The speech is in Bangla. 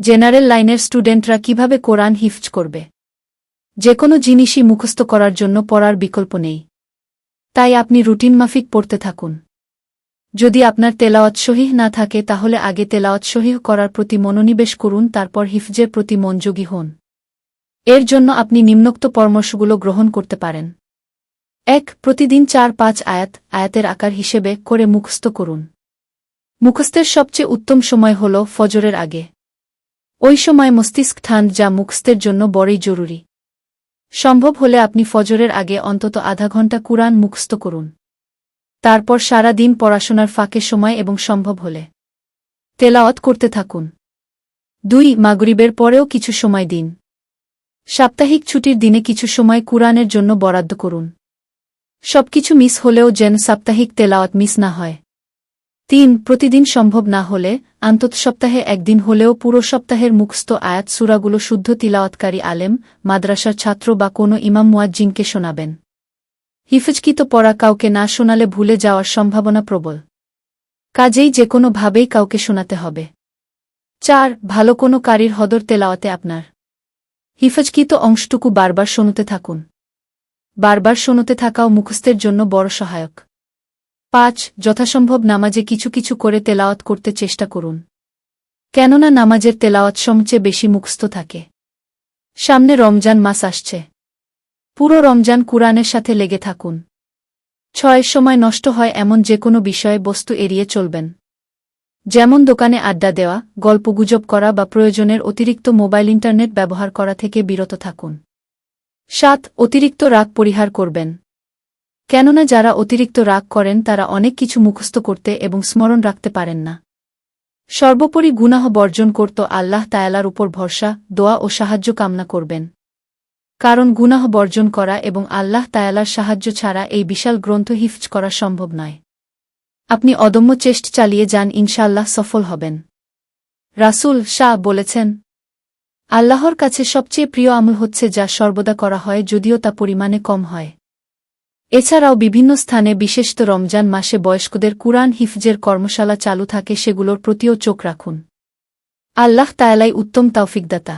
জেনারেল লাইনের স্টুডেন্টরা কীভাবে কোরআন হিফজ করবে? যে কোনো জিনিসই মুখস্থ করার জন্য পড়ার বিকল্প নেই। তাই আপনি রুটিন মাফিক পড়তে থাকুন। যদি আপনার তেলাওয়াত সহিহ না থাকে, তাহলে আগে তেলাওয়াত সহিহ করার প্রতি মনোনিবেশ করুন, তারপর হিফজের প্রতি মনযোগী হন। এর জন্য আপনি নিম্নোক্ত পরামর্শগুলো গ্রহণ করতে পারেন। এক, প্রতিদিন চার পাঁচ আয়াত, আয়াতের আকার হিসেবে করে মুখস্থ করুন। মুখস্থের সবচেয়ে উত্তম সময় হল ফজরের আগে। ওই সময় মস্তিষ্ক ঠান্ড যা মুখস্থের জন্য বড়ই জরুরি। সম্ভব হলে আপনি ফজরের আগে অন্তত আধা ঘণ্টা কুরআন মুখস্থ করুন। তারপর সারা দিন পড়াশোনার ফাঁকে সময় এবং সম্ভব হলে তেলাওয়াত করতে থাকুন। দুই, মাগরিবের পরেও কিছু সময় দিন। সাপ্তাহিক ছুটির দিনে কিছু সময় কুরআনের জন্য বরাদ্দ করুন। সবকিছু মিস হলেও যেন সাপ্তাহিক তেলাওয়াত মিস না হয়। তিন, প্রতিদিন সম্ভব না হলে আন্তত সপ্তাহে একদিন হলেও পুরো সপ্তাহের মুখস্থ আয়াত সুরাগুলো শুদ্ধ তিলাওয়াতকারী আলেম, মাদ্রাসার ছাত্র বা কোনো ইমাম মুয়াজ্জিনকে শোনাবেন। হিফজকিত পড়া কাউকে না শোনালে ভুলে যাওয়ার সম্ভাবনা প্রবল। কাজেই যে কোনোভাবেই কাউকে শোনাতে হবে। চার, ভালো কোনো কারির হদর তেলাওয়াতে আপনার। হিফজকিত অংশটুকু বারবার শোনতে থাকুন। বারবার শোনতে থাকাও মুখস্থের জন্য বড় সহায়ক। পাঁচ, যথাসম্ভব নামাজে কিছু কিছু করে তেলাওয়াত করতে চেষ্টা করুন। কেননা নামাজের তেলাওয়াত সবচেয়ে বেশি মুখস্থ থাকে। সামনে রমজান মাস আসছে। পুরো রমজান কুরআনের সাথে লেগে থাকুন। ছয়ের সময় নষ্ট হয় এমন যে কোনো বিষয়ে বস্তু এড়িয়ে চলবেন। যেমন দোকানে আড্ডা দেওয়া, গল্পগুজব করা বা প্রয়োজনের অতিরিক্ত মোবাইল ইন্টারনেট ব্যবহার করা থেকে বিরত থাকুন। সাত, অতিরিক্ত রাগ পরিহার করবেন। কেননা যারা অতিরিক্ত রাগ করেন তারা অনেক কিছু মুখস্থ করতে এবং স্মরণ রাখতে পারেন না। সর্বোপরি গুনাহ বর্জন করত আল্লাহ তায়ালার উপর ভরসা, দোয়া ও সাহায্য কামনা করবেন। কারণ গুনাহ বর্জন করা এবং আল্লাহ তায়ালার সাহায্য ছাড়া এই বিশাল গ্রন্থ হিফজ করা সম্ভব নয়। আপনি অদম্য চেষ্ট চালিয়ে যান ইনশাল্লাহ সফল হবেন। রাসূল শাহ বলেছেন, আল্লাহর কাছে সবচেয়ে প্রিয় আমল হচ্ছে যা সর্বদা করা হয়, যদিও তা পরিমাণে কম হয়। এছাড়াও বিভিন্ন স্থানে, বিশেষত রমজান মাসে বয়স্কদের কুরআন হিফজের কর্মশালা চালু থাকে, সেগুলোর প্রতিও চোখ রাখুন। আল্লাহ তায়ালাই উত্তম তাওফিকদাতা